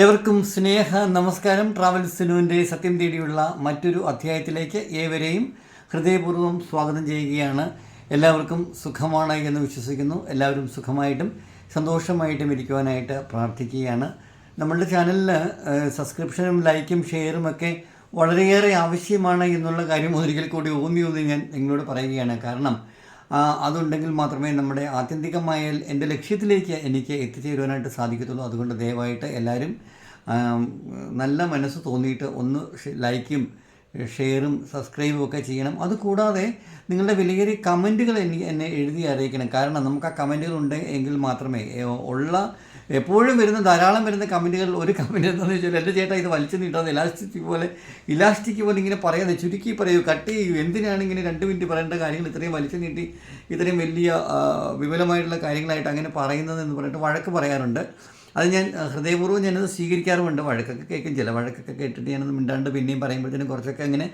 ഏവർക്കും സ്നേഹ നമസ്കാരം. ട്രാവൽ സിനുവിന്റെ സത്യം തേടിയുള്ള മറ്റൊരു അധ്യായത്തിലേക്ക് ഏവരെയും ഹൃദയപൂർവം സ്വാഗതം ചെയ്യുകയാണ്. എല്ലാവർക്കും സുഖമാണ് എന്ന് വിശ്വസിക്കുന്നു. എല്ലാവരും സുഖമായിട്ടും സന്തോഷമായിട്ടും ഇരിക്കുവാനായിട്ട് പ്രാർത്ഥിക്കുകയാണ്. നമ്മളുടെ ചാനലിൽ സബ്സ്ക്രിപ്ഷനും ലൈക്കും ഷെയറും ഒക്കെ വളരെയേറെ ആവശ്യമാണ് എന്നുള്ള കാര്യം ഒരിക്കൽ കൂടി ഊന്നി ഊന്നി ഞാൻ നിങ്ങളോട് പറയുകയാണ്. കാരണം അതുണ്ടെങ്കിൽ മാത്രമേ നമ്മുടെ ആത്യന്തികമായ എന്റെ ലക്ഷ്യത്തിലേക്ക് എനിക്ക് എത്തിച്ചേരുവാനായിട്ട് സാധിക്കത്തുള്ളൂ. അതുകൊണ്ട് ദയവായിട്ട് എല്ലാവരും നല്ല മനസ്സ് തോന്നിയിട്ട് ഒന്ന് ലൈക്കും ഷെയറും സബ്സ്ക്രൈബും ഒക്കെ ചെയ്യണം. അതുകൂടാതെ നിങ്ങളുടെ വിലയേറിയ കമന്റുകൾ എനിക്ക് എന്നെ എഴുതി അറിയിക്കണം. കാരണം നമുക്ക് ആ കമന്റുകൾ ഉണ്ട് എങ്കിൽ മാത്രമേ ഉള്ള എപ്പോഴും വരുന്ന ധാരാളം വരുന്ന കമന്റുകളിൽ ഒരു കമന്റ് എന്താണെന്ന് വെച്ചാൽ എന്റെ ചേട്ടാ ഇത് വലിച്ചു നീട്ടാന്ന് ഇലാസ്റ്റിക് പോലെ ഇലാസ്റ്റിക് പോലെ ഇങ്ങനെ പറയാതെ ചുരുക്കി പറയൂ കട്ട് ചെയ്യൂ. എന്തിനാണ് ഇങ്ങനെ രണ്ട് മിനിറ്റ് പറയേണ്ട കാര്യങ്ങൾ ഇത്രയും വലിച്ചു നീട്ടി ഇത്രയും വലിയ വിപുലമായിട്ടുള്ള കാര്യങ്ങളായിട്ട് അങ്ങനെ പറയുന്നത് എന്ന് പറഞ്ഞിട്ട് വഴക്ക് പറയാറുണ്ട്. അത് ഞാൻ ഹൃദയപൂർവം ഞാനത് സ്വീകരിക്കാറുമുണ്ട്. വഴക്കൊക്കെ കേൾക്കും. ചില വഴക്കൊക്കെ കേട്ടിട്ട് ഞാനത് മിണ്ടാണ്ട് പിന്നെയും പറയുമ്പോഴത്തേനും കുറച്ചൊക്കെ അങ്ങനെ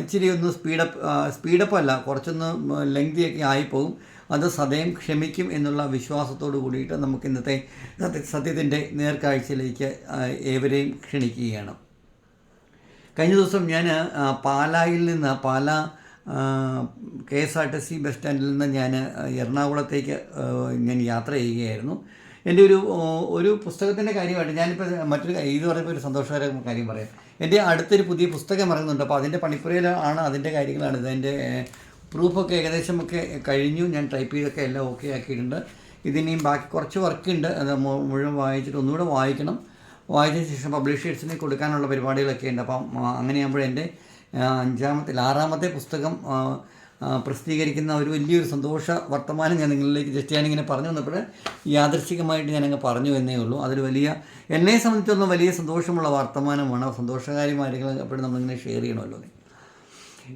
ഇച്ചിരി ഒന്ന് സ്പീഡപ്പ് സ്പീഡപ്പ് അല്ല കുറച്ചൊന്ന് ലെങ്തിയൊക്കെ ആയിപ്പോകും. അത് സദയം ക്ഷമിക്കും എന്നുള്ള വിശ്വാസത്തോടു കൂടിയിട്ട് നമുക്ക് ഇന്നത്തെ സത്യ സത്യത്തിന്റെ നേർക്കാഴ്ചയിലേക്ക് ഏവരെയും ക്ഷണിക്കുകയാണ്. കഴിഞ്ഞ ദിവസം ഞാൻ പാലായിൽ നിന്ന് Pala K S R T C bus സ്റ്റാൻഡിൽ നിന്ന് ഞാൻ എറണാകുളത്തേക്ക് ഞാൻ യാത്ര ചെയ്യുകയായിരുന്നു. എന്റെ ഒരു ഒരു പുസ്തകത്തിന്റെ കാര്യമായിട്ട് ഞാനിപ്പോൾ മറ്റൊരു ഇത് പറയുമ്പോൾ ഒരു സന്തോഷകരമായ കാര്യം പറയാം. എന്റെ അടുത്തൊരു പുതിയ പുസ്തകം ഇറങ്ങുന്നുണ്ട്. അപ്പോൾ അതിന്റെ പണിപ്പുരയിലാണ് അതിന്റെ കാര്യങ്ങളാണ്. ഇത് എന്റെ പ്രൂഫൊക്കെ ഏകദേശമൊക്കെ കഴിഞ്ഞു. ഞാൻ ടൈപ്പ് ചെയ്തൊക്കെ എല്ലാം ഓക്കെ ആക്കിയിട്ടുണ്ട്. ഇതിനെയും ബാക്കി കുറച്ച് വർക്ക് ഉണ്ട് അത് മുഴുവൻ വായിച്ചിട്ട് ഒന്നുകൂടെ വായിക്കണം. വായിച്ചതിന് ശേഷം പബ്ലിഷേഴ്സിന് കൊടുക്കാനുള്ള പരിപാടികളൊക്കെ ഉണ്ട്. അപ്പം അങ്ങനെയാകുമ്പോൾ എന്റെ അഞ്ചാമത്തെ ആറാമത്തെ പുസ്തകം പ്രസിദ്ധീകരിക്കുന്ന ഒരു വലിയൊരു സന്തോഷ വർത്തമാനം ഞാൻ നിങ്ങളിലേക്ക് ജസ്റ്റ് ഞാനിങ്ങനെ പറഞ്ഞു വന്നപ്പോൾ യാദൃശികമായിട്ട് ഞാനങ്ങ് പറഞ്ഞു എന്നേ ഉള്ളൂ. അതൊരു വലിയ എന്നെ സംബന്ധിച്ചൊന്നും വലിയ സന്തോഷമുള്ള വർത്തമാനമാണ്. സന്തോഷകാര്യമായിരിക്കും എപ്പോഴും നമ്മളിങ്ങനെ ഷെയർ ചെയ്യണമല്ലോ.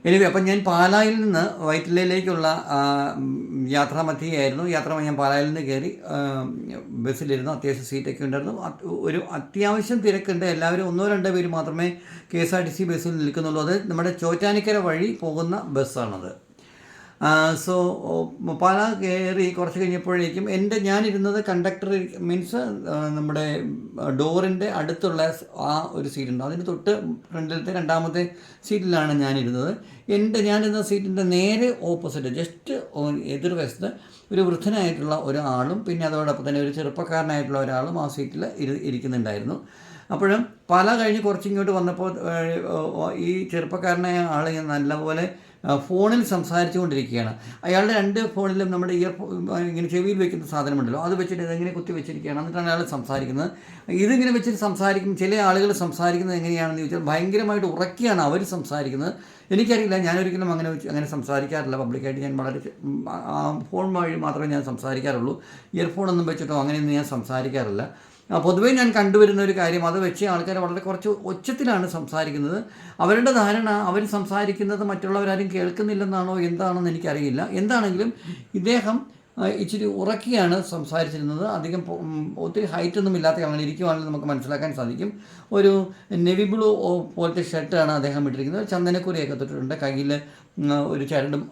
എനിവേ അപ്പം ഞാൻ പാലായിൽ നിന്ന് വൈറ്റിലയിലേക്കുള്ള യാത്രാ മധ്യയായിരുന്നു യാത്രാമധ്യയായിരുന്നു. യാത്ര ഞാൻ പാലായിൽ നിന്ന് കയറി ബസ്സിലിരുന്നു. അത്യാവശ്യം സീറ്റൊക്കെ ഉണ്ടായിരുന്നു. ഒരു അത്യാവശ്യം തിരക്കുണ്ട്. എല്ലാവരും ഒന്നോ രണ്ടോ പേര് മാത്രമേ K S R T C ബസ്സിൽ നിൽക്കുന്നുള്ളൂ. അത് നമ്മുടെ ചോറ്റാനിക്കര വഴി പോകുന്ന ബസ്സാണത്. സോ പാല കയറി കുറച്ച് കഴിഞ്ഞപ്പോഴേക്കും എന്റെ ഞാനിരുന്നത് കണ്ടക്ടർ മീൻസ് നമ്മുടെ ഡോറിന്റെ അടുത്തുള്ള ആ ഒരു സീറ്റുണ്ട്. അതിന് തൊട്ട് ഫ്രണ്ടിലത്തെ രണ്ടാമത്തെ സീറ്റിലാണ് ഞാനിരുന്നത്. എന്റെ ഞാനിരുന്ന സീറ്റിന്റെ നേരെ ഓപ്പോസിറ്റ് ജസ്റ്റ് എതിർവശത്ത് ഒരു വൃദ്ധനായിട്ടുള്ള ഒരാളും പിന്നെ അതോടൊപ്പം തന്നെ ഒരു ചെറുപ്പക്കാരനായിട്ടുള്ള ഒരാളും ആ സീറ്റിൽ ഇരു ഇരിക്കുന്നുണ്ടായിരുന്നു. അപ്പോഴും പല കഴിഞ്ഞ് കുറച്ചിങ്ങോട്ട് വന്നപ്പോൾ ഈ ചെറുപ്പക്കാരനായ ആൾ ഞാൻ നല്ലപോലെ ഫോണിൽ സംസാരിച്ചുകൊണ്ടിരിക്കുകയാണ്. അയാളുടെ രണ്ട് ഫോണിലും നമ്മുടെ ഇയർ ഇങ്ങനെ ചെവിയിൽ വെക്കുന്ന സാധനമുണ്ടല്ലോ അത് വെച്ചിട്ട് ഇതെങ്ങനെ കുത്തി വെച്ചിരിക്കുകയാണ്. എന്നിട്ടാണ് അയാൾ സംസാരിക്കുന്നത്. ഇതിങ്ങനെ വെച്ചിട്ട് സംസാരിക്കും ചില ആളുകൾ സംസാരിക്കുന്നത് എങ്ങനെയാണെന്ന് ചോദിച്ചാൽ ഭയങ്കരമായിട്ട് ഉറക്കിയാണ് അവർ സംസാരിക്കുന്നത്. എനിക്കറിയില്ല ഞാനൊരിക്കലും അങ്ങനെ അങ്ങനെ സംസാരിക്കാറില്ല. പബ്ലിക്കായിട്ട് ഞാൻ വളരെ ഫോൺ വഴി മാത്രമേ ഞാൻ സംസാരിക്കാറുള്ളൂ. ഇയർഫോണൊന്നും വെച്ചിട്ടോ അങ്ങനെയൊന്നും ഞാൻ സംസാരിക്കാറില്ല. പൊതുവേ ഞാൻ കണ്ടുവരുന്ന ഒരു കാര്യം അത് വെച്ച് ആൾക്കാർ വളരെ കുറച്ച് ഒച്ചത്തിലാണ് സംസാരിക്കുന്നത്. അവരുടെ ധാരണ അവർ സംസാരിക്കുന്നത് മറ്റുള്ളവരാരും കേൾക്കുന്നില്ലെന്നാണോ എന്താണെന്ന് എനിക്കറിയില്ല. എന്താണെങ്കിലും ഇദ്ദേഹം ഇച്ചിരി ഉറക്കിയാണ് സംസാരിച്ചിരുന്നത്. അധികം ഒത്തിരി ഹൈറ്റ് ഒന്നും ഇല്ലാത്ത അങ്ങനെ ഇരിക്കുവാണെങ്കിൽ നമുക്ക് മനസ്സിലാക്കാൻ സാധിക്കും. ഒരു നെവി ബ്ലൂ പോലത്തെ ഷർട്ടാണ് അദ്ദേഹം ഇട്ടിരിക്കുന്നത്. ചന്ദനക്കുരിയൊക്കെ തൊട്ടിട്ടുണ്ട്. കയ്യിൽ ഒരു ചരടും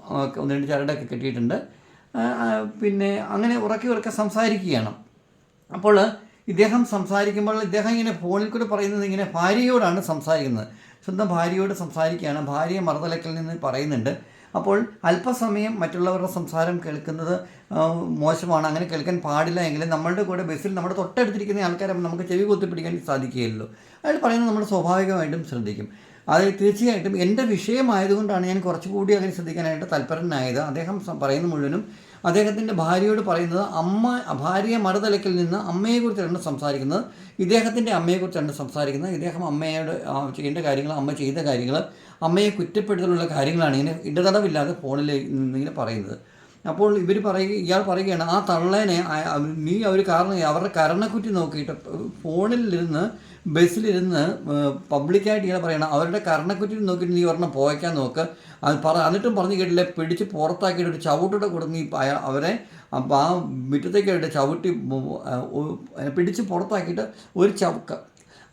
ഒന്ന് രണ്ട് ചരടൊക്കെ കെട്ടിയിട്ടുണ്ട്. പിന്നെ അങ്ങനെ ഉറക്കി ഉറക്കെ സംസാരിക്കുകയാണ്. അപ്പോൾ ഇദ്ദേഹം സംസാരിക്കുമ്പോൾ ഇദ്ദേഹം ഇങ്ങനെ ഫോണിൽ കൂടെ പറയുന്നത് ഇങ്ങനെ ഭാര്യയോടാണ് സംസാരിക്കുന്നത്. സ്വന്തം ഭാര്യയോട് സംസാരിക്കുകയാണ്. ഭാര്യ മറുതലക്കിൽ നിന്ന് പറയുന്നുണ്ട്. അപ്പോൾ അല്പസമയം മറ്റുള്ളവരുടെ സംസാരം കേൾക്കുന്നത് മോശമാണ്. അങ്ങനെ കേൾക്കാൻ പാടില്ല എങ്കിൽ നമ്മളുടെ കൂടെ ബസ്സിൽ നമ്മുടെ തൊട്ടടുത്തിരിക്കുന്ന ആൾക്കാരെ നമുക്ക് ചെവി കുത്തിപ്പിടിക്കാൻ സാധിക്കുകയുള്ളൂ. അയാൾ പറയുന്നത് നമ്മൾ സ്വാഭാവികമായിട്ടും ശ്രദ്ധിക്കും. അത് തീർച്ചയായിട്ടും എന്റെ വിഷയമായതുകൊണ്ടാണ് ഞാൻ കുറച്ചുകൂടി അങ്ങനെ ശ്രദ്ധിക്കാനായിട്ട് തൽപരനായത്. അദ്ദേഹം പറയുന്ന മുഴുവനും അദ്ദേഹത്തിന്റെ ഭാര്യയോട് പറയുന്നത് അമ്മ ഭാര്യ മറുതലക്കിൽ നിന്ന് അമ്മയെക്കുറിച്ചാണ് സംസാരിക്കുന്നത്. ഇദ്ദേഹത്തിന്റെ അമ്മയെക്കുറിച്ചാണ് സംസാരിക്കുന്നത്. ഇദ്ദേഹം അമ്മയോട് ചെയ്യേണ്ട കാര്യങ്ങൾ അമ്മ ചെയ്ത കാര്യങ്ങൾ അമ്മയെ കുറ്റപ്പെടുത്തലുള്ള കാര്യങ്ങളാണ് ഇങ്ങനെ ഇടതടവില്ലാതെ ഫോണിൽ ഇങ്ങനെ പറയുന്നത്. അപ്പോൾ ഇവർ പറയുക ഇയാൾ പറയുകയാണ് ആ തള്ളേനെ നീ അവർ കാരണം അവരുടെ കരണക്കുറ്റി നോക്കിയിട്ട് ഫോണിലിരുന്ന് ബസ്സിലിരുന്ന് പബ്ലിക്കായിട്ട് ഇയാൾ പറയണം അവരുടെ കരണക്കുറ്റി നോക്കിയിട്ട് നീ ഒരെണ്ണം പോയക്കാൻ നോക്ക്. അത് പറ എന്നിട്ടും പറഞ്ഞു കേട്ടില്ല പിടിച്ച് പുറത്താക്കിയിട്ട് ഒരു ചവിട്ടൂടെ കൊടുത്ത് നീ അവരെ ആ മുറ്റത്തേക്കായിട്ട് ചവിട്ടി പിടിച്ച് പുറത്താക്കിയിട്ട് ഒരു ചവുക്ക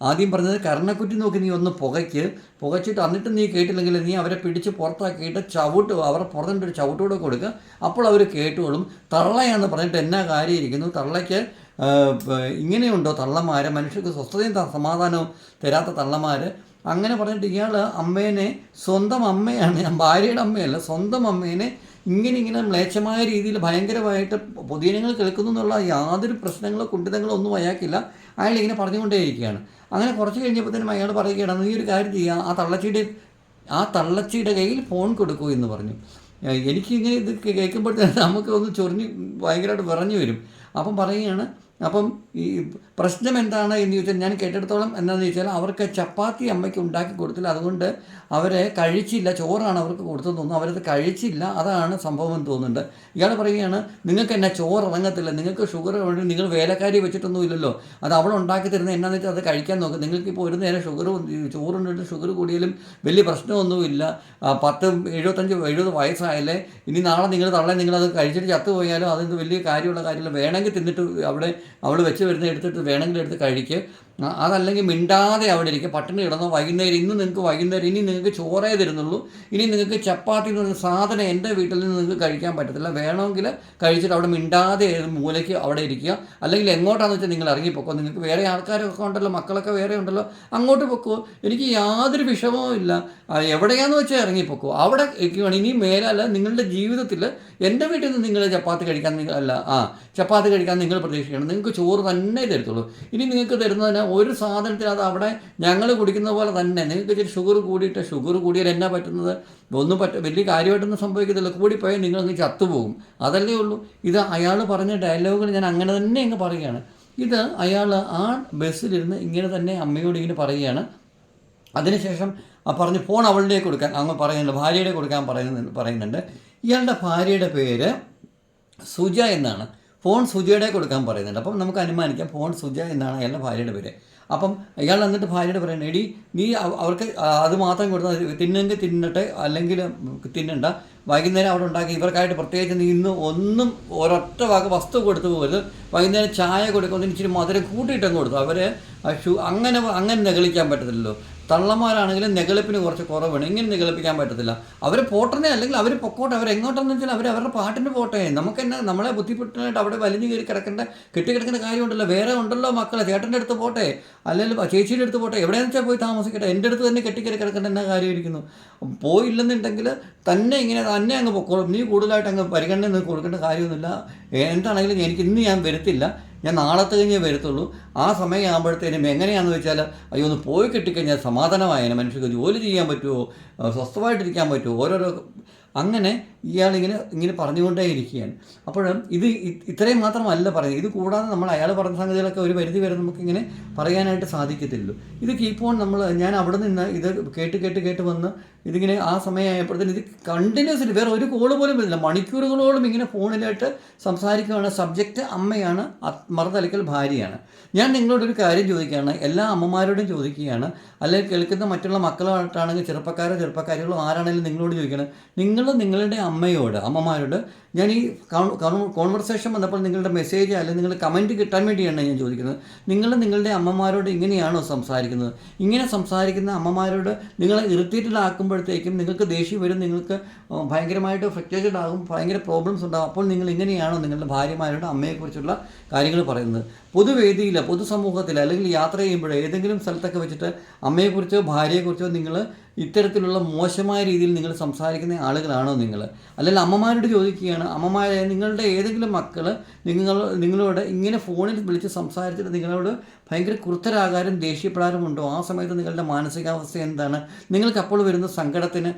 ആദ്യം പറഞ്ഞത് കർണക്കുറ്റി നോക്കി നീ ഒന്ന് പുകയ്ക്ക്. പുകച്ചിട്ട് എന്നിട്ട് നീ കേട്ടില്ലെങ്കിൽ നീ അവരെ പിടിച്ച് പുറത്താക്കിയിട്ട് ചവിട്ട് അവരുടെ പുറത്തിന്റെ ഒരു ചവിട്ടൂടെ കൊടുക്കുക അപ്പോൾ അവർ കേട്ടോളും. തള്ളയാന്ന് പറഞ്ഞിട്ട് എന്നാ കാര്യം ഇരിക്കുന്നു തള്ളയ്ക്ക് ഇങ്ങനെയുണ്ടോ തള്ളമാർ മനുഷ്യർക്ക് സ്വസ്ഥതയും സമാധാനവും തരാത്ത തള്ളമാർ അങ്ങനെ പറഞ്ഞിട്ട് ഇയാൾ അമ്മേനെ സ്വന്തം അമ്മയാണ്. ഭാര്യയുടെ അമ്മയല്ല സ്വന്തം അമ്മേനെ ഇങ്ങനെ ഇങ്ങനെ മ്ലേച്ഛമായ രീതിയിൽ ഭയങ്കരമായിട്ട് പൊതുജനങ്ങൾ കേൾക്കുന്നു എന്നുള്ള യാതൊരു പ്രശ്നങ്ങളോ കുണ്ഠിതങ്ങളോ ഒന്നും അയാൾക്കില്ല. അയാൾ ഇങ്ങനെ പറഞ്ഞുകൊണ്ടേയിരിക്കുകയാണ്. അങ്ങനെ കുറച്ച് കഴിഞ്ഞപ്പോൾ തന്നെ അയാൾ പറയുകയാണ് നീ ഒരു കാര്യം ചെയ്യുക ആ തള്ളച്ചിയുടെ ആ തള്ളച്ചിയുടെ കയ്യിൽ ഫോൺ കൊടുക്കൂ എന്ന് പറഞ്ഞു. എനിക്കിങ്ങനെ ഇത് കേൾക്കുമ്പോഴത്തേനും നമുക്ക് ഒന്ന് ചൊറിഞ്ഞ് ഭയങ്കരമായിട്ട് വിറഞ്ഞു വരും. അപ്പം പറയുകയാണ് അപ്പം ഈ പ്രശ്നം എന്താണ് എന്ന് ചോദിച്ചാൽ ഞാൻ കേട്ടിടത്തോളം എന്താണെന്ന് ചോദിച്ചാൽ അവർക്ക് ചപ്പാത്തി അമ്മയ്ക്ക് ഉണ്ടാക്കി കൊടുത്തില്ല. അതുകൊണ്ട് അവരെ കഴിച്ചില്ല. ചോറാണ് അവർക്ക് കൊടുത്തതെന്ന് തോന്നുന്നു. അവരത് കഴിച്ചില്ല. അതാണ് സംഭവം എന്ന് തോന്നുന്നുണ്ട്. ഇയാൾ പറയുകയാണ് നിങ്ങൾക്ക് എന്നാ ചോറ് ഇറങ്ങത്തില്ല. നിങ്ങൾക്ക് ഷുഗർ വേണ്ടി നിങ്ങൾ വേലക്കാരി വെച്ചിട്ടൊന്നും ഇല്ലല്ലോ. അത് അവൾ ഉണ്ടാക്കി തരുന്നത് എന്നാന്ന് വെച്ചാൽ അത് കഴിക്കാൻ നോക്കും. നിങ്ങൾക്ക് ഇപ്പോൾ ഒരു നേരം ഷുഗർ ചോറുണ്ടിട്ട് ഷുഗർ കൂടിയാലും വലിയ പ്രശ്നമൊന്നുമില്ല പത്ത് എഴുപത്തഞ്ച് എഴുപത് വയസ്സായാലേ ഇനി നാളെ നിങ്ങൾ തള്ളേ. നിങ്ങളത് കഴിച്ചിട്ട് ചത്തുപോയാലും അതൊന്നും വലിയ കാര്യമുള്ള കാര്യമില്ല. വേണമെങ്കിൽ തിന്നിട്ട് അവിടെ അവൾ വെച്ച് വരുന്ന എടുത്തിട്ട് വേണമെങ്കിൽ എടുത്ത് കഴിക്കുക അതല്ലെങ്കിൽ മിണ്ടാതെ അവിടെ ഇരിക്കുക. പട്ടിണി കിടന്നോ വൈകുന്നേരം ഇന്ന് നിങ്ങൾക്ക് വൈകുന്നേരം ഇനി നിങ്ങൾക്ക് ചോറേ തരുന്നുള്ളൂ. ഇനി നിങ്ങൾക്ക് ചപ്പാത്തി എന്ന് പറയുന്ന സാധനം എന്റെ വീട്ടിൽ നിന്ന് നിങ്ങൾക്ക് കഴിക്കാൻ പറ്റത്തില്ല. വേണമെങ്കിൽ കഴിച്ചിട്ട് അവിടെ മിണ്ടാതെ മൂലയ്ക്ക് അവിടെ ഇരിക്കുക. അല്ലെങ്കിൽ എങ്ങോട്ടാണെന്ന് വെച്ചാൽ നിങ്ങൾ ഇറങ്ങിപ്പോക്കോ. നിങ്ങൾക്ക് വേറെ ആൾക്കാരൊക്കെ ഉണ്ടല്ലോ മക്കളൊക്കെ വേറെ ഉണ്ടല്ലോ അങ്ങോട്ട് പൊക്കോ. എനിക്ക് യാതൊരു വിഷമവും ഇല്ല. എവിടെയാണെന്ന് വെച്ചാൽ ഇറങ്ങിപ്പോക്കോ. അവിടെ ഇനി മേലല്ല നിങ്ങളുടെ ജീവിതത്തിൽ എന്റെ വീട്ടിൽ നിന്ന് നിങ്ങൾ ചപ്പാത്തി കഴിക്കാൻ നിങ്ങൾ അല്ല ആ ചപ്പാത്തി കഴിക്കാൻ നിങ്ങൾ പ്രതീക്ഷിക്കണം നിങ്ങൾക്ക് ചോറ് തന്നെ തരത്തുള്ളൂ. ഇനി നിങ്ങൾക്ക് തരുന്നതിന് ഒരു സാധനത്തിൽ അത് അവിടെ ഞങ്ങൾ കുടിക്കുന്ന പോലെ തന്നെ. നിങ്ങൾക്ക് ഇച്ചിരി ഷുഗർ കൂടിയിട്ട് ഷുഗർ കൂടിയാൽ എന്നാ പറ്റുന്നത്? ഒന്നും പറ്റ വലിയ കാര്യമായിട്ടൊന്നും സംഭവിക്കത്തില്ല. കൂടിപ്പോയാൽ നിങ്ങൾ അങ്ങ് ചത്തുപോകും. അതല്ലേ ഉള്ളൂ. ഇത് അയാൾ പറഞ്ഞ ഡയലോഗുകൾ ഞാൻ അങ്ങനെ തന്നെ അങ്ങ് പറയുകയാണ്. ഇത് അയാൾ ആ ബസ്സിലിരുന്ന് ഇങ്ങനെ തന്നെ അമ്മയോട് ഇങ്ങനെ പറയുകയാണ്. അതിനുശേഷം പറഞ്ഞ് ഫോൺ അവളുടെ കൊടുക്കാൻ. അങ്ങ് പറയുന്നുണ്ട്. ഭാര്യയുടെ കൊടുക്കാൻ പറയുന്നു പറയുന്നുണ്ട്. ഇയാളുടെ ഭാര്യയുടെ പേര് സുജ എന്നാണ്. ഫോൺ സുജയുടെ കൊടുക്കാൻ പറയുന്നുണ്ട്. അപ്പം നമുക്ക് അനുമാനിക്കാം ഫോൺ സുജ എന്നാണ് അയാളുടെ ഭാര്യയുടെ പേര്. അപ്പം അയാൾ എന്നിട്ട് ഭാര്യയുടെ പറയുന്നത് എടി നീ അവർക്ക് അത് മാത്രം കൊടുത്താൽ തിന്നെങ്കിൽ തിന്നട്ടെ അല്ലെങ്കിൽ തിന്നണ്ട. വൈകുന്നേരം അവിടെ ഉണ്ടാക്കി. ഇവർക്കായിട്ട് പ്രത്യേകിച്ച് നീ ഇന്ന് ഒന്നും ഒരൊറ്റ വക വസ്തു കൊടുത്തു പോകരുത്. വൈകുന്നേരം ചായ കൊടുക്കുമ്പോൾ ഇച്ചിരി മധുരം കൂട്ടിയിട്ടങ്ങ് കൊടുത്തു. അവർ ഷു അങ്ങനെ അങ്ങനെ നെകളിക്കാൻ പറ്റത്തില്ലല്ലോ. തള്ളന്മാരാണെങ്കിലും നികളിപ്പിന് കുറച്ച് കുറവാണ്. ഇങ്ങനെ നികളിപ്പിക്കാൻ പറ്റത്തില്ല. അവർ പോട്ടനെ അല്ലെങ്കിൽ അവർ പൊക്കോട്ടെ. അവർ എങ്ങോട്ടെന്ന് വെച്ചാൽ അവർ അവരുടെ പാട്ടിന് പോട്ടെ. നമുക്ക് തന്നെ നമ്മളെ ബുദ്ധിമുട്ടായിട്ട് അവിടെ വലിഞ്ഞു കയറി കിടക്കേണ്ട കെട്ടിക്കിടക്കേണ്ട കാര്യമുണ്ടല്ലോ. വേറെ ഉണ്ടല്ലോ മക്കളെ. ചേട്ടന്റെ അടുത്ത് പോട്ടെ. അല്ലെങ്കിൽ ചേച്ചിയുടെ അടുത്ത് പോട്ടെ. എവിടെയെന്ന് വെച്ചാൽ പോയി താമസിക്കട്ടെ. എന്റെ അടുത്ത് തന്നെ കെട്ടിക്കയറി കിടക്കേണ്ട എന്നാ കാര്യമായിരിക്കുന്നു. പോയില്ലെന്നുണ്ടെങ്കിൽ തന്നെ ഇങ്ങനെ തന്നെ അങ്ങ് പൊക്കോളും. നീ കൂടുതലായിട്ട് അങ്ങ് പരിഗണന കൊടുക്കേണ്ട കാര്യമൊന്നുമില്ല. എന്താണെങ്കിലും എനിക്ക് ഇന്ന് ഞാൻ വരത്തില്ല. ഞാൻ നാളത്തെ കഴിഞ്ഞേ വരത്തുള്ളൂ. ആ സമയമാകുമ്പോഴത്തേനും എങ്ങനെയാണെന്ന് വെച്ചാൽ അയ്യോ ഒന്ന് പോയി കിട്ടിക്കഴിഞ്ഞാൽ സമാധാനമായേനെ. മനുഷ്യർക്ക് ജോലി ചെയ്യാൻ പറ്റുമോ സ്വസ്ഥമായിട്ടിരിക്കാൻ പറ്റുമോ ഓരോരോ അങ്ങനെ ഇയാളിങ്ങനെ ഇങ്ങനെ പറഞ്ഞുകൊണ്ടേ ഇരിക്കുകയാണ്. അപ്പോൾ ഇത് ഇത്രയും മാത്രമല്ല പറയുന്നത്. ഇത് കൂടാതെ നമ്മൾ അയാൾ പറഞ്ഞ സംഗതികളൊക്കെ ഒരു പരിധി വരെ നമുക്കിങ്ങനെ പറയാനായിട്ട് സാധിക്കത്തില്ലല്ലോ. ഇത് കീപ്പ് ഓൺ നമ്മൾ ഞാൻ അവിടെ നിന്ന് ഇത് കേട്ട് കേട്ട് കേട്ട് വന്ന് ഇതിങ്ങനെ ആ സമയമായപ്പോഴത്തേന് ഇത് കണ്ടിന്യൂസ്ലി വേറെ ഒരു കോൾ പോലും വരുന്നില്ല. മണിക്കൂറുകളോളം ഇങ്ങനെ ഫോണിലായിട്ട് സംസാരിക്കുകയാണ് സബ്ജക്റ്റ് അമ്മയാണ് മറുതലക്കൽ ഭാര്യയാണ്. ഞാൻ നിങ്ങളോടൊരു കാര്യം ചോദിക്കുകയാണ്. എല്ലാ അമ്മമാരോടും ചോദിക്കുകയാണ്. അല്ലെങ്കിൽ കേൾക്കുന്ന മറ്റുള്ള മക്കളായിട്ടാണെങ്കിൽ ചെറുപ്പക്കാരോ ചെറുപ്പക്കാരികളോ ആരാണെങ്കിലും നിങ്ങളോട് ചോദിക്കണം നിങ്ങൾ നിങ്ങളുടെ അമ്മയോട് അമ്മമാരോട് ഞാൻ ഈ കോൺവെർസേഷൻ വന്നപ്പോൾ നിങ്ങളുടെ മെസ്സേജ് അല്ലെങ്കിൽ നിങ്ങളുടെ കമന്റ് കിട്ടാൻ വേണ്ടിയാണ് ഞാൻ ചോദിക്കുന്നത്. നിങ്ങൾ നിങ്ങളുടെ അമ്മമാരോട് ഇങ്ങനെയാണോ സംസാരിക്കുന്നത്? ഇങ്ങനെ സംസാരിക്കുന്ന അമ്മമാരോട് നിങ്ങളെ ഇറിറ്റേറ്റഡ് ആക്കുമ്പോഴത്തേക്കും നിങ്ങൾക്ക് ദേഷ്യം വരും നിങ്ങൾക്ക് ഭയങ്കരമായിട്ട് ഫ്രക്ചേറ്റഡ് ആകും ഭയങ്കര പ്രോബ്ലംസ് ഉണ്ടാകും. അപ്പോൾ നിങ്ങൾ ഇങ്ങനെയാണോ നിങ്ങളുടെ ഭാര്യമാരോട് അമ്മയെക്കുറിച്ചുള്ള കാര്യങ്ങൾ പറയുന്നത്? പൊതുവേദിയിൽ പൊതുസമൂഹത്തിൽ അല്ലെങ്കിൽ യാത്ര ചെയ്യുമ്പോൾ ഏതെങ്കിലും സ്ഥലത്തൊക്കെ വെച്ചിട്ട് അമ്മയെക്കുറിച്ചോ ഭാര്യയെക്കുറിച്ചോ നിങ്ങൾ ഇത്തരത്തിലുള്ള മോശമായ രീതിയിൽ നിങ്ങൾ സംസാരിക്കുന്ന ആളുകളാണോ നിങ്ങൾ അല്ലെങ്കിൽ അമ്മമാരോട് ചോദിക്കുകയാണ് അമ്മമാരെ നിങ്ങളുടെ ഏതെങ്കിലും മക്കൾ നിങ്ങൾ നിങ്ങളോട് ഇങ്ങനെ ഫോണിൽ വിളിച്ച് സംസാരിച്ചിട്ട് നിങ്ങളോട് ഭയങ്കര കുർത്തരാകാരും ദേഷ്യപ്പെടാനും ഉണ്ടോ? ആ സമയത്ത് നിങ്ങളുടെ മാനസികാവസ്ഥ എന്താണ്? നിങ്ങൾക്ക് അപ്പോൾ വരുന്ന സങ്കടത്തിന്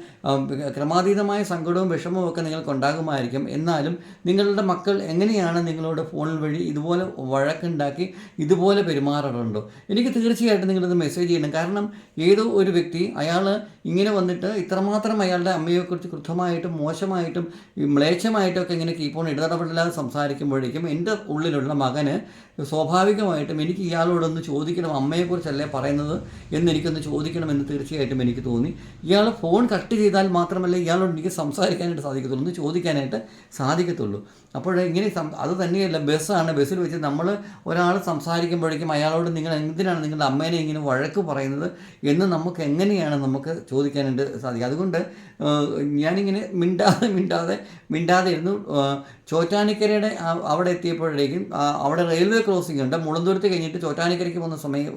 ക്രമാതീതമായ സങ്കടവും വിഷമവും ഒക്കെ നിങ്ങൾക്ക് ഉണ്ടാകുമായിരിക്കും എന്നാലും നിങ്ങളുടെ മക്കൾ എങ്ങനെയാണ് നിങ്ങളോട് ഫോണിൽ വഴി ഇതുപോലെ വഴക്കുണ്ടാക്കി ഇതുപോലെ പെരുമാറാറുണ്ടോ? എനിക്ക് തീർച്ചയായിട്ടും നിങ്ങളിത് മെസ്സേജ് ചെയ്യണം. കാരണം ഏതോ ഒരു വ്യക്തി അയാൾ ഇങ്ങനെ വന്നിട്ട് ഇത്രമാത്രം അയാളുടെ അമ്മയെക്കുറിച്ച് കൃത്യമായിട്ടും മോശമായിട്ടും മ്ലേച്ഛമായിട്ടൊക്കെ ഇങ്ങനെ കീപ്പോൺ ഇടതടപെടില്ലാതെ സംസാരിക്കുമ്പോഴേക്കും എന്റെ ഉള്ളിലുള്ള മകന് സ്വാഭാവികമായിട്ടും എനിക്ക് ഇയാളോടൊന്ന് ചോദിക്കണം അമ്മയെക്കുറിച്ചല്ലേ പറയുന്നത് എന്ന് എനിക്കൊന്ന് ചോദിക്കണമെന്ന് തീർച്ചയായിട്ടും എനിക്ക് തോന്നി. ഇയാൾ ഫോൺ കട്ട് ചെയ്താൽ മാത്രമല്ല ഇയാളോട് എനിക്ക് സംസാരിക്കാനായിട്ട് സാധിക്കത്തുള്ളൂ ഒന്ന് ചോദിക്കാനായിട്ട് സാധിക്കത്തുള്ളൂ. അപ്പോൾ ഇങ്ങനെ അത് തന്നെയല്ല ബസ്സാണ് ബസ്സിൽ വെച്ച് നമ്മൾ ഒരാൾ സംസാരിക്കുമ്പോഴേക്കും അയാളോട് നിങ്ങൾ എന്തിനാണ് നിങ്ങളുടെ അമ്മേനെ ഇങ്ങനെ വഴക്ക് പറയുന്നത് എന്ന് നമുക്ക് എങ്ങനെയാണ് നമുക്ക് ചോദിക്കാനായിട്ട് സാധിക്കും. അതുകൊണ്ട് ഞാനിങ്ങനെ മിണ്ടാതെ മിണ്ടാതെ മിണ്ടാതെ ഇരുന്നു ചോറ്റാനിക്കരയുടെ അവിടെ എത്തിയപ്പോഴേക്കും അവിടെ റെയിൽവേ ക്രോസിംഗ് ഉണ്ട്. മുളന്തുരുത്ത് കഴിഞ്ഞിട്ട് ചോറ്റാനിക്കരയ്ക്ക് പോകുന്ന സമയം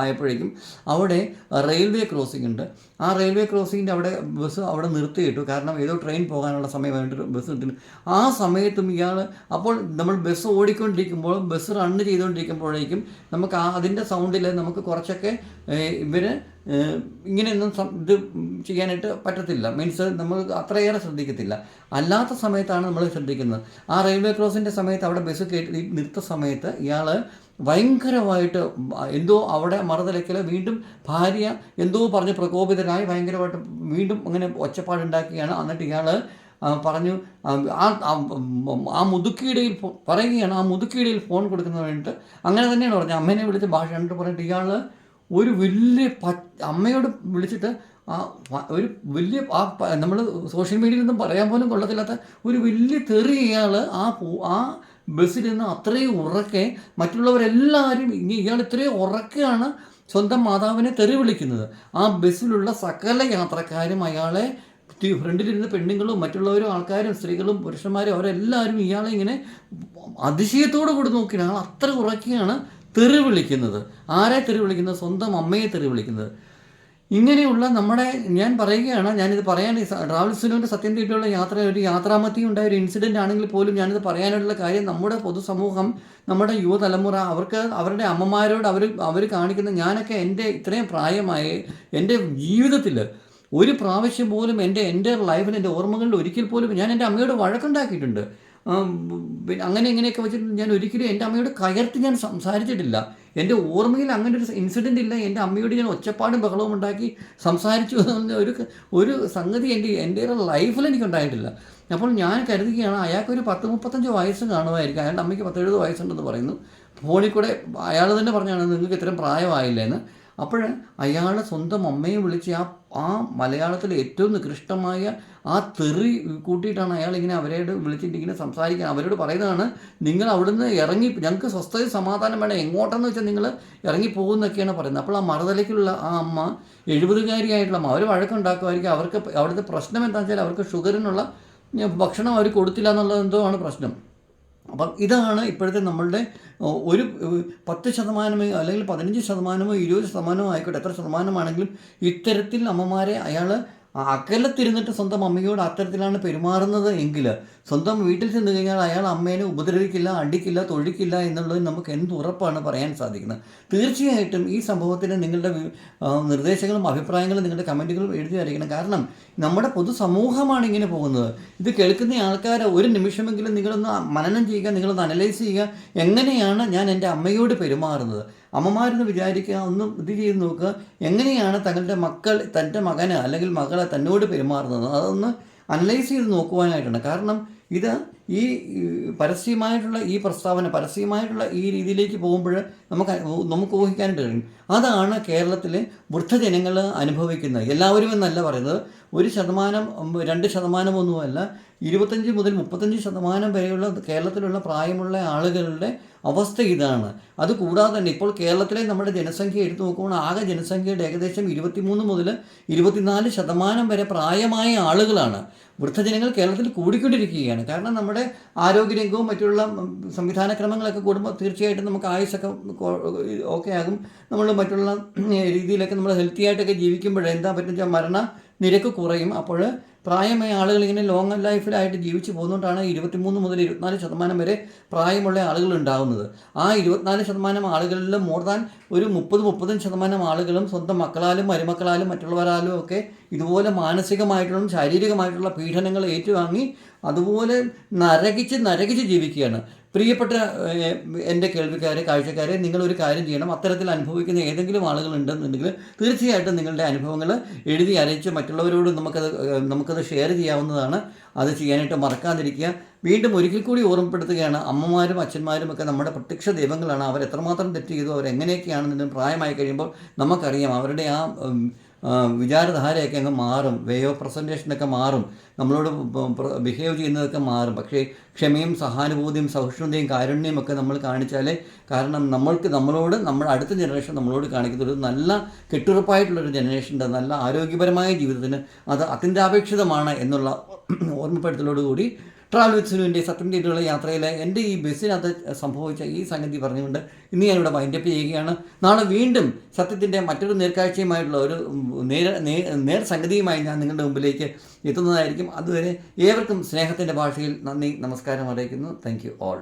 ആയപ്പോഴേക്കും അവിടെ റെയിൽവേ ക്രോസിംഗ് ഉണ്ട്. ആ റെയിൽവേ ക്രോസിങ്ങിന്റെ അവിടെ ബസ് അവിടെ നിർത്തിയിട്ടു. കാരണം ഏതോ ട്രെയിൻ പോകാനുള്ള സമയമായിട്ട് ബസ് നിർത്തി ആ സമയത്തും ഇയാൾ അപ്പോൾ നമ്മൾ ബസ് ഓടിക്കൊണ്ടിരിക്കുമ്പോൾ ബസ് റണ്ണ് ചെയ്തുകൊണ്ടിരിക്കുമ്പോഴേക്കും നമുക്ക് ആ അതിന്റെ സൗണ്ടിൽ നമുക്ക് കുറച്ചൊക്കെ ഇവർ ഇങ്ങനെയൊന്നും ഇത് ചെയ്യാനായിട്ട് പറ്റത്തില്ല. മീൻസ് നമ്മൾ അത്രയേറെ ശ്രദ്ധിക്കത്തില്ല. അല്ലാത്ത സമയത്താണ് നമ്മൾ ശ്രദ്ധിക്കുന്നത്. ആ റെയിൽവേ ക്രോസിന്റെ സമയത്ത് അവിടെ ബസ് കയറ്റി നിർത്ത സമയത്ത് ഇയാൾ ഭയങ്കരമായിട്ട് എന്തോ അവിടെ മറുതലയ്ക്കൽ വീണ്ടും ഭാര്യ എന്തോ പറഞ്ഞ് പ്രകോപിതനായി ഭയങ്കരമായിട്ട് വീണ്ടും അങ്ങനെ ഒച്ചപ്പാടുണ്ടാക്കുകയാണ്. എന്നിട്ട് ഇയാൾ പറഞ്ഞു ആ ആ- മുതുക്കിയിടയിൽ പറയുകയാണ് ആ മുതുക്കിയിടയിൽ ഫോൺ കൊടുക്കുന്നത് വേണ്ടിയിട്ട്. അങ്ങനെ തന്നെയാണ് പറഞ്ഞത്. അമ്മേനെ വിളിച്ച് ഭാഷ കണ്ടിട്ട് പറഞ്ഞിട്ട് ഇയാൾ ഒരു വലിയ പ അമ്മയോട് വിളിച്ചിട്ട് ആ ഒരു വലിയ ആ നമ്മൾ സോഷ്യൽ മീഡിയയിൽ നിന്നും പറയാൻ പോലും കൊള്ളത്തില്ലാത്ത ഒരു വലിയ തെറി ഇയാൾ ആ ആ ബസ്സിൽ നിന്ന് അത്രയും ഉറക്കെ മറ്റുള്ളവരെല്ലാവരും ഇയാൾ ഇത്രയും ഉറക്കെയാണ് സ്വന്തം മാതാവിനെ തെറി വിളിക്കുന്നത്. ആ ബസ്സിലുള്ള സകല യാത്രക്കാരും അയാളെ ഫ്രണ്ടിലിരുന്ന് പെണ്ണുങ്ങളും മറ്റുള്ളവരും ആൾക്കാരും സ്ത്രീകളും പുരുഷന്മാരും അവരെല്ലാവരും ഇയാളെ ഇങ്ങനെ അതിശയത്തോടു കൂടി നോക്കിയാണ് അത്ര ഉറക്കെയാണ് തെറി വിളിക്കുന്നത്. ആരെ തെറി വിളിക്കുന്നത്? സ്വന്തം അമ്മയെ തെറി വിളിക്കുന്നത്. ഇങ്ങനെയുള്ള നമ്മുടെ ഞാൻ പറയുകയാണ് ഞാനിത് പറയാൻ ട്രാവൽ സുനുവിന്റെ സത്യം തീട്ടിയുള്ള യാത്ര ഒരു യാത്രാമത്തി ഉണ്ടായ ഒരു ഇൻസിഡന്റ് ആണെങ്കിൽ പോലും ഞാനിത് പറയാനുള്ള കാര്യം നമ്മുടെ പൊതുസമൂഹം നമ്മുടെ യുവതലമുറ അവർക്ക് അവരുടെ അമ്മമാരോട് അവർ അവർ കാണിക്കുന്ന ഞാനൊക്കെ എന്റെ ഇത്രയും പ്രായമായി എന്റെ ജീവിതത്തിൽ ഒരു പ്രാവശ്യം പോലും എന്റെ എന്റെ ലൈഫിൽ എന്റെ ഓർമ്മകളിൽ ഒരിക്കൽ പോലും ഞാൻ എന്റെ അമ്മയോട് വഴക്കുണ്ടാക്കിയിട്ടുണ്ട്. പിന്നെ അങ്ങനെ ഇങ്ങനെയൊക്കെ വെച്ചിട്ട് ഞാൻ ഒരിക്കലും എന്റെ അമ്മയോട് കയർത്ത് ഞാൻ സംസാരിച്ചിട്ടില്ല. എന്റെ ഓർമ്മയിൽ അങ്ങനെ ഒരു ഇൻസിഡന്റ് ഇല്ല. എന്റെ അമ്മയോട് ഞാൻ ഒച്ചപ്പാടും ബഹളവും ഉണ്ടാക്കി സംസാരിച്ചു എന്ന ഒരു ഒരു സംഗതി എന്റെ എന്റെ ലൈഫിൽ എനിക്കുണ്ടായിട്ടില്ല അപ്പോൾ ഞാൻ കരുതുകയാണ് അയാൾക്കൊരു പത്ത് മുപ്പത്തഞ്ച് വയസ്സ് കാണുമായിരിക്കും. അയാളുടെ അമ്മയ്ക്ക് പത്തെഴുപത് വയസ്സുണ്ടെന്ന് പറയുന്നു. ഫോണിൽ കൂടെ അയാൾ തന്നെ പറഞ്ഞാണ് നിങ്ങൾക്ക് ഇത്രയും പ്രായമായില്ലേ? എന്ന്. അപ്പോൾ അയാൾ സ്വന്തം അമ്മയെ വിളിച്ച് ആ ആ മലയാളത്തിലെ ഏറ്റവും നികൃഷ്ടമായ ആ തെറി കൂട്ടിയിട്ടാണ് അയാൾ ഇങ്ങനെ അവരോട് വിളിച്ചിട്ട് ഇങ്ങനെ സംസാരിക്കാൻ അവരോട് പറയുന്നതാണ് നിങ്ങൾ അവിടുന്ന് ഇറങ്ങി ഞങ്ങൾക്ക് സ്വസ്ഥത സമാധാനം വേണം. എങ്ങോട്ടെന്ന് വെച്ചാൽ നിങ്ങൾ ഇറങ്ങിപ്പോകുന്നൊക്കെയാണ് പറയുന്നത്. അപ്പോൾ ആ മറുതലയ്ക്കുള്ള ആ അമ്മ എഴുപതുകാരിയായിട്ടുള്ള അമ്മ അവർ വഴക്കുണ്ടാക്കുമായിരിക്കും. അവർക്ക് അവിടുത്തെ പ്രശ്നം എന്താണെന്ന് വെച്ചാൽ അവർക്ക് ഷുഗറിനുള്ള ഭക്ഷണം അവർ കൊടുത്തില്ല എന്നുള്ളത് എന്തോ ആണ് പ്രശ്നം. അപ്പം ഇതാണ് ഇപ്പോഴത്തെ നമ്മളുടെ ഒരു പത്ത് ശതമാനമോ അല്ലെങ്കിൽ പതിനഞ്ച് ശതമാനമോ ഇരുപത് ശതമാനമോ ആയിക്കോട്ടെ എത്ര ശതമാനമാണെങ്കിലും ഇത്തരത്തിൽ അമ്മമാരെ അയാൾ അകലത്തിരുന്നിട്ട് സ്വന്തം അമ്മയോട് അത്തരത്തിലാണ് പെരുമാറുന്നത് എങ്കിൽ സ്വന്തം വീട്ടിൽ ചെന്ന് കഴിഞ്ഞാൽ അയാൾ അമ്മേനെ ഉപദ്രവിക്കില്ല അടിക്കില്ല തൊഴിക്കില്ല എന്നുള്ളത് നമുക്ക് എന്ത് ഉറപ്പാണ് പറയാൻ സാധിക്കുന്നത്. തീർച്ചയായിട്ടും ഈ സംഭവത്തിന് നിങ്ങളുടെ നിർദ്ദേശങ്ങളും അഭിപ്രായങ്ങളും നിങ്ങളുടെ കമന്റുകളും എഴുതി അറിയിക്കണം കാരണം നമ്മുടെ പൊതുസമൂഹമാണ് ഇങ്ങനെ പോകുന്നത്. ഇത് കേൾക്കുന്ന ആൾക്കാരെ ഒരു നിമിഷമെങ്കിലും നിങ്ങളൊന്ന് മനനം ചെയ്യുക നിങ്ങളൊന്ന് അനലൈസ് ചെയ്യുക. എങ്ങനെയാണ് ഞാൻ എന്റെ അമ്മയോട് പെരുമാറുന്നത്? അമ്മമാരെന്ന് വിചാരിക്കുക ഒന്ന് ഇത് ചെയ്ത് നോക്കുക. എങ്ങനെയാണ് തങ്ങളുടെ മക്കൾ തന്റെ മകന് അല്ലെങ്കിൽ മകളെ തന്നോട് പെരുമാറുന്നത്? അതൊന്ന് അനലൈസ് ചെയ്ത് നോക്കുവാനായിട്ടാണ്. കാരണം ഇത് ഈ പരസ്യമായിട്ടുള്ള ഈ പ്രസ്താവന പരസ്യമായിട്ടുള്ള ഈ രീതിയിലേക്ക് പോകുമ്പോൾ നമുക്ക് നമുക്ക് ഊഹിക്കാനായിട്ട് കഴിയും. അതാണ് കേരളത്തിലെ വൃദ്ധജനങ്ങൾ അനുഭവിക്കുന്നത്. എല്ലാവരും എന്നല്ല പറയുന്നത്. ഒരു ശതമാനം രണ്ട് ശതമാനമൊന്നുമല്ല ഇരുപത്തഞ്ച് മുതൽ മുപ്പത്തഞ്ച് ശതമാനം വരെയുള്ള കേരളത്തിലുള്ള പ്രായമുള്ള ആളുകളുടെ അവസ്ഥ ഇതാണ്. അതുകൂടാതെ തന്നെ ഇപ്പോൾ കേരളത്തിലെ നമ്മുടെ ജനസംഖ്യ എടുത്തു നോക്കുമ്പോൾ ആകെ ജനസംഖ്യയുടെ ഏകദേശം ഇരുപത്തിമൂന്ന് മുതൽ ഇരുപത്തിനാല് ശതമാനം വരെ പ്രായമായ ആളുകളാണ്. വൃദ്ധജനങ്ങൾ കേരളത്തിൽ കൂടിക്കൊണ്ടിരിക്കുകയാണ്. കാരണം നമ്മുടെ ആരോഗ്യരംഗവും മറ്റുള്ള സംവിധാന ക്രമങ്ങളൊക്കെ കൂടുമ്പോൾ തീർച്ചയായിട്ടും നമുക്ക് ആയുസൊക്കെ ഓക്കെ ആകും നമ്മൾ മറ്റുള്ള രീതിയിലൊക്കെ നമ്മൾ ഹെൽത്തി ആയിട്ടൊക്കെ ജീവിക്കുമ്പോൾ എന്താ പറ്റുന്ന മരണ നിരക്ക് കുറയും. അപ്പോൾ പ്രായമായ ആളുകൾ ഇങ്ങനെ ലോങ് ലൈഫിലായിട്ട് ജീവിച്ചു പോകുന്നതുകൊണ്ടാണ് ഇരുപത്തിമൂന്ന് മുതൽ ഇരുപത്തിനാല് ശതമാനം വരെ പ്രായമുള്ള ആളുകൾ ഉണ്ടാകുന്നത് ആ ഇരുപത്തിനാല് ശതമാനം ആളുകളിൽ മോർ ദാൻ ഒരു മുപ്പത് മുപ്പത്തഞ്ച് ശതമാനം ആളുകളും സ്വന്തം മക്കളാലും മരുമക്കളാലും മറ്റുള്ളവരാലും ഒക്കെ ഇതുപോലെ മാനസികമായിട്ടുള്ള ശാരീരികമായിട്ടുള്ള പീഡനങ്ങൾ ഏറ്റുവാങ്ങി അതുപോലെ നരകിച്ച് നരകിച്ച് ജീവിക്കുകയാണ്. പ്രിയപ്പെട്ട എന്റെ കേൾവിക്കാരെ കാഴ്ചക്കാരെ നിങ്ങളൊരു കാര്യം ചെയ്യണം. അത്തരത്തിൽ അനുഭവിക്കുന്ന ഏതെങ്കിലും ആളുകൾ ഉണ്ടെന്നുണ്ടെങ്കിൽ തീർച്ചയായിട്ടും നിങ്ങളുടെ അനുഭവങ്ങൾ എഴുതി അറിയിച്ച് മറ്റുള്ളവരോട് നമുക്കത് നമുക്കത് ഷെയർ ചെയ്യാവുന്നതാണ്. അത് ചെയ്യാനായിട്ട് മറക്കാതിരിക്കുക. വീണ്ടും ഒരിക്കൽ കൂടി ഓർമ്മപ്പെടുത്തുകയാണ് അമ്മമാരും അച്ഛന്മാരും ഒക്കെ നമ്മുടെ പ്രത്യക്ഷ ദൈവങ്ങളാണ്. അവർ എത്രമാത്രം തെറ്റ് ചെയ്തു അവർ എങ്ങനെയൊക്കെയാണെന്ന് പ്രായമായി കഴിയുമ്പോൾ നമുക്കറിയാം. അവരുടെ ആ, വിചാരധാരയൊക്കെ അങ്ങ് മാറും. വേ ഓഫ് പ്രസന്റേഷനൊക്കെ മാറും. നമ്മളോട് ബിഹേവ് ചെയ്യുന്നതൊക്കെ മാറും. പക്ഷേ ക്ഷമയും സഹാനുഭൂതിയും സഹിഷ്ണുതയും കാരുണ്യവും ഒക്കെ നമ്മൾ കാണിച്ചാലേ കാരണം നമ്മൾക്ക് നമ്മളോട് നമ്മുടെ അടുത്ത ജനറേഷൻ നമ്മളോട് കാണിക്കുന്ന ഒരു നല്ല കെട്ടുറപ്പായിട്ടുള്ളൊരു ജനറേഷന്റെ നല്ല ആരോഗ്യപരമായ ജീവിതത്തിന് അത് അത്യന്താപേക്ഷിതമാണ് എന്നുള്ള ഓർമ്മപ്പെടുത്തലോടുകൂടി ട്രാവൽ സുനുവിന്റെ സത്യം തീരുള്ള യാത്രയിലെ എന്റെ ഈ ബസ്സിനകത്ത് സംഭവിച്ച ഈ സംഗതി പറഞ്ഞുകൊണ്ട് ഇന്ന് ഞാനിവിടെ വൈൻഡപ്പ് ചെയ്യുകയാണ്. നാളെ വീണ്ടും സത്യത്തിന്റെ മറ്റൊരു നേർക്കാഴ്ചയുമായിട്ടുള്ള ഒരു നേർ നേർ സംഗതിയുമായി ഞാൻ നിങ്ങളുടെ മുമ്പിലേക്ക് എത്തുന്നതായിരിക്കും. അതുവരെ ഏവർക്കും സ്നേഹത്തിന്റെ ഭാഷയിൽ നന്ദി നമസ്കാരം അറിയിക്കുന്നു. Thank you all